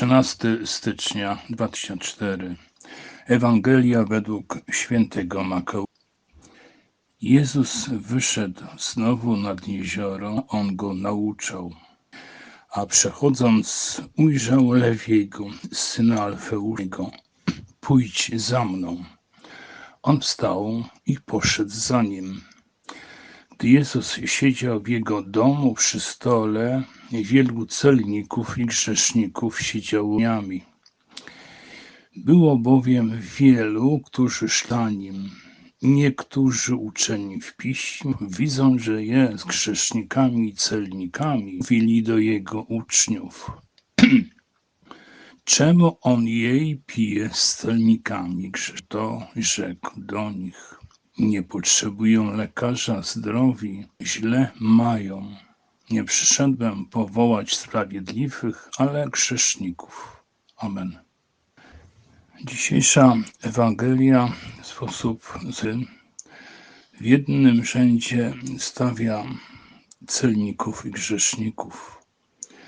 13 stycznia 2004 Ewangelia według świętego Makał. Jezus wyszedł znowu nad jezioro, on go nauczał. A przechodząc, ujrzał Lewiego, syna Alfeuszego. Pójdź za mną. On wstał i poszedł za nim. Gdy Jezus siedział w jego domu przy stole, wielu celników i grzeszników siedziało dniami. Było bowiem wielu, którzy szli nim. Niektórzy uczeni w piśmie, widząc, że jest grzesznikami i celnikami, mówili do jego uczniów. Czemu on jej pije z celnikami? To rzekł do nich. Nie potrzebują lekarza zdrowi, źle mają. Nie przyszedłem powołać sprawiedliwych, ale grzeszników. Amen. Dzisiejsza Ewangelia w sposób z w jednym rzędzie stawia celników i grzeszników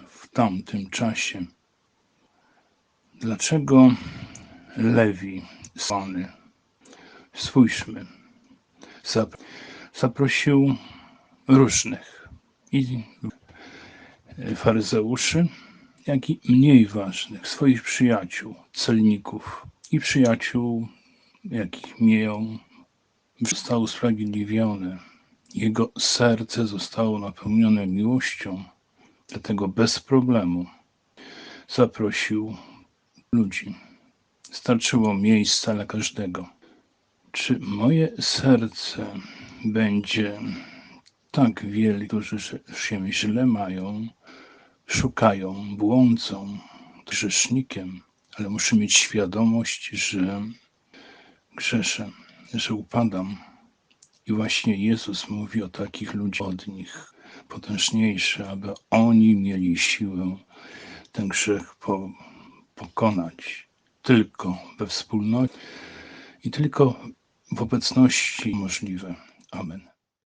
w tamtym czasie. Dlaczego Lewi Sony? Spójrzmy. Zap- Zaprosił różnych i faryzeuszy, jak i mniej ważnych, swoich przyjaciół, celników i przyjaciół, jakich miał, został usprawiedliwiony. Jego serce zostało napełnione miłością, dlatego bez problemu zaprosił ludzi. Starczyło miejsca dla każdego. Czy moje serce będzie tak wiele, którzy się źle mają, szukają, błądzą, grzesznikiem, ale muszę mieć świadomość, że grzeszę, że upadam. I właśnie Jezus mówi o takich ludziach od nich, potężniejsze, aby oni mieli siłę ten grzech po, pokonać. Tylko we wspólnocie i tylko w obecności możliwe. Amen.